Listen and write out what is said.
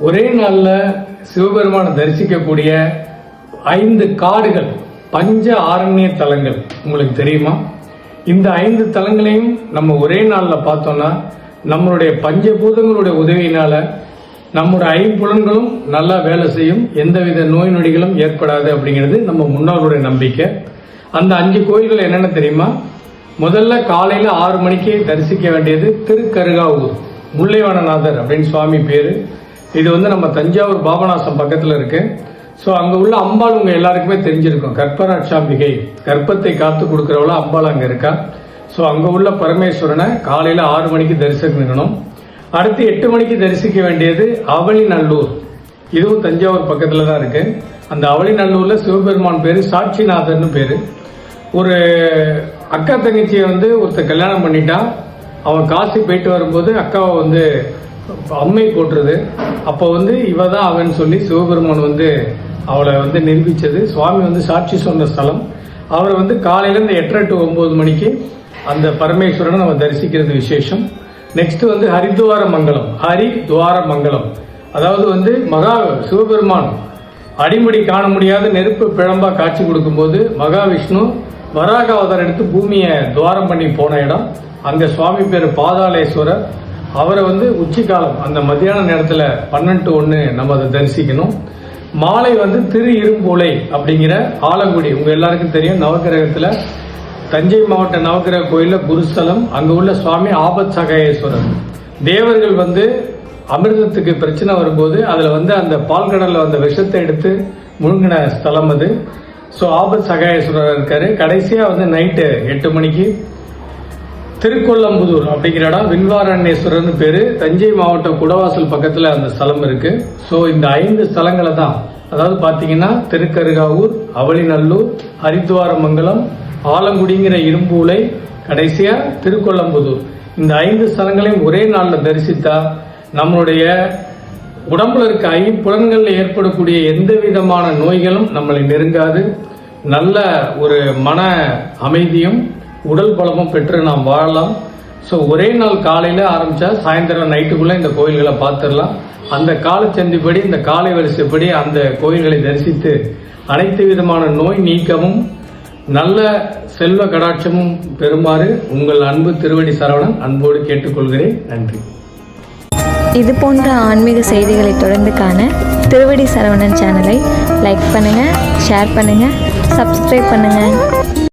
ஒரே நாளில் சிவபெருமானை தரிசிக்கக்கூடிய ஐந்து காடுகள் பஞ்ச ஆரண்ய தலங்கள். உங்களுக்கு தெரியுமா? இந்த ஐந்து தலங்களையும் நம்ம ஒரே நாளில் பார்த்தோம்னா நம்மளுடைய பஞ்சபூதங்களுடைய உதவியினால நம்முடைய ஐம்புலன்களும் நல்லா வேலை செய்யும். எந்தவித நோய் நொடிகளும் ஏற்படாது அப்படிங்கிறது நம்ம முன்னோர்களுடைய நம்பிக்கை. அந்த அஞ்சு கோயில்கள் என்னென்ன தெரியுமா? முதல்ல காலையில் ஆறு மணிக்கே தரிசிக்க வேண்டியது திருக்கருகாவூர் முல்லைவனநாதர் அப்படின்னு சுவாமி பேர். இது வந்து நம்ம தஞ்சாவூர் பாபநாசம் பக்கத்தில் இருக்கு. ஸோ அங்கே உள்ள அம்பாள் உங்கள் எல்லாருக்குமே தெரிஞ்சிருக்கும். கற்பராட்சாம்பிகை கர்ப்பத்தை காத்து கொடுக்குறவள அம்பாள் அங்கே இருக்கா? ஸோ அங்கே உள்ள பரமேஸ்வரனை காலையில் ஆறு மணிக்கு தரிசிக்கணும் அடுத்து எட்டு மணிக்கு தரிசிக்க வேண்டியது அவளிநல்லூர் இதுவும் தஞ்சாவூர் பக்கத்தில் தான் இருக்கு. அந்த அவளிநல்லூரில் சிவபெருமான் பேர் சாட்சிநாதர்னு பேர். ஒரு அக்கா தங்கச்சியை வந்து ஒருத்தர் கல்யாணம் பண்ணிட்டான் அவன் காசி போயிட்டு வரும்போது அக்காவை வந்து அம்மை போட்டுருது அப்போ வந்து இவ தான் அவன் சொல்லி சிவபெருமான் வந்து அவளை வந்து நிரூபித்தது சுவாமி வந்து சாட்சி சொன்ன ஸ்தலம். அவரை வந்து காலையிலேருந்து எட்டரை டு ஒம்பது மணிக்கு அந்த பரமேஸ்வரனை நம்ம தரிசிக்கிறது விசேஷம். நெக்ஸ்ட் வந்து ஹரித்வார மங்கலம். ஹரி துவார மங்கலம். அதாவது வந்து மகா சிவபெருமான் அடிமுடி காண முடியாத நெருப்பு பிழம்பா காட்சி கொடுக்கும்போது மகாவிஷ்ணு வராக அவதாரம் எடுத்து பூமியை துவாரம் பண்ணி போன இடம். அங்க சுவாமி பேர் பாதாளேஸ்வரர். அவரை வந்து உச்சிக்காலம் அந்த மத்தியான நேரத்தில் பன்னெண்டு ஒன்று நம்ம அதை தரிசிக்கணும். மாலை வந்து திரு இரும்புலை அப்படிங்கிற ஆலங்குடி உங்கள் எல்லாருக்கும் தெரியும் நவகிரகத்தில் தஞ்சை மாவட்ட நவகிரக கோயிலில் குருஸ்தலம் அங்கே உள்ள சுவாமி ஆபத் சகாயேஸ்வரர் தேவர்கள் வந்து அமிர்தத்துக்கு பிரச்சனை வரும்போது அதில் வந்து அந்த பால்கடலில் அந்த விஷத்தை எடுத்து முழுங்கின ஸ்தலம் அது. ஸோ ஆபத் சகாயேஸ்வரர் இருக்காரு. கடைசியாக வந்து நைட்டு எட்டு மணிக்கு திருக்கொள்ளம்புதூர் அப்படிங்கிற இடம் விண்வாரண்யேஸ்வரர்னு பேரு. தஞ்சை மாவட்டம் குடவாசல் பக்கத்துல அந்த ஸ்தலம் இருக்கு. ஸோ இந்த ஐந்து ஸ்தலங்களை தான் அதாவது பாத்தீங்கன்னா திருக்கருகாவூர் அவளிநல்லூர் ஹரித்வாரமங்கலம் ஆலங்குடிங்கிற இரும்பூலை கடைசியா திருக்கொள்ளம்புதூர் இந்த ஐந்து ஸ்தலங்களையும் ஒரே நாளில் தரிசித்தா நம்மளுடைய உடம்புல இருக்க ஐப்புலன்களில் ஏற்படக்கூடிய எந்த விதமான நோய்களும் நம்மளை நெருங்காது. நல்ல ஒரு மன அமைதியும் உடல் பலமும் பெற்று நாம் வாழலாம். ஸோ ஒரே நாள் காலையில் ஆரம்பித்தா சாயந்தரம் நைட்டுக்குள்ளே இந்த கோயில்களை பார்த்துடலாம். அந்த காலச்சந்திப்படி இந்த காலை வரிசைப்படி அந்த கோயில்களை தரிசித்து அனைத்து விதமான நோய் நீக்கமும் நல்ல செல்வ கடாட்சமும் பெறுமாறு உங்கள் அன்பு திருவடி சரவணன் அன்போடு கேட்டுக்கொள்கிறேன். நன்றி. இது போன்ற ஆன்மீக செய்திகளை தொடர்ந்து காண திருவடி சரவணன் சேனலை லைக் பண்ணுங்கள் ஷேர் பண்ணுங்கள் சப்ஸ்கிரைப் பண்ணுங்கள்